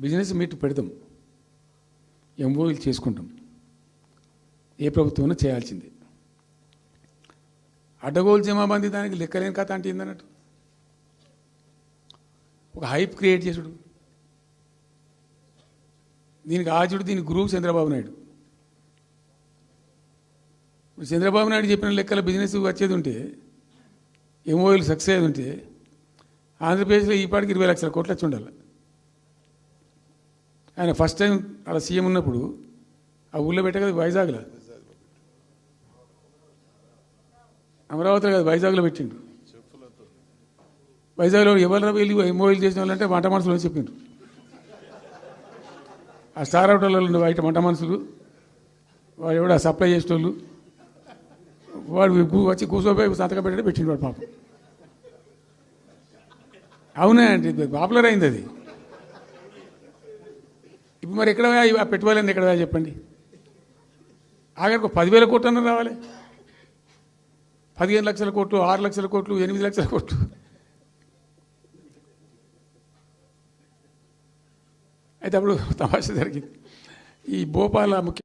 Business meet పెడతాం ఎంఓఈలు చేసుకుంటాం. ఏ ప్రభుత్వం చేయాల్సిందే. అడ్డగోలు జమాబందీ దానికి లెక్కలేని కథ అంటే ఏందన్నట్టు? ఒక హైప్ క్రియేట్ చేసుడు. దీనికి ఆచుడు దీనికి గురువు చంద్రబాబు నాయుడు. ఇప్పుడు చంద్రబాబు నాయుడు చెప్పిన లెక్కల బిజినెస్ వచ్చేది ఉంటే ఎంఓఎల్ సక్సెస్ అయ్యేది ఉంటే ఆంధ్రప్రదేశ్లో ఈ పాటికి ఇరవై లక్షల కోట్లు వచ్చి ఉండాలి. ఆయన ఫస్ట్ టైం అలా సీఎం ఉన్నప్పుడు ఆ ఊళ్ళో పెట్టే కదా వైజాగ్లో. అమరావతిలో కదా వైజాగ్లో పెట్టిండు వైజాగ్లో ఎవరు వెళ్ళి ఎంఓఎల్ చేసిన వాళ్ళంటే వంట మనుషులు అని చెప్పిండ్రు. ఆ స్టార్ హోటల్లో ఉండే బయట వంట మనుషులు వాడు ఎవడ సప్లై చేసేటోళ్ళు వాడు వచ్చి కూర్చోపోయి సంతకం పెట్టడం పెట్టిండు వాడు పాపం. అవునా అండి పాపులర్ అయింది అది. ఇప్పుడు మరి ఎక్కడ ఆ పెట్టుబడులన్నీ ఎక్కడ చెప్పండి? ఆఖరికి ఒక పదివేల కోట్లు అన్న రావాలి. పదిహేను లక్షల కోట్లు ఆరు లక్షల కోట్లు ఎనిమిది లక్షల కోట్లు. అయితే అప్పుడు తమాషా జరిగింది. ఈ భోపాల ముఖ్య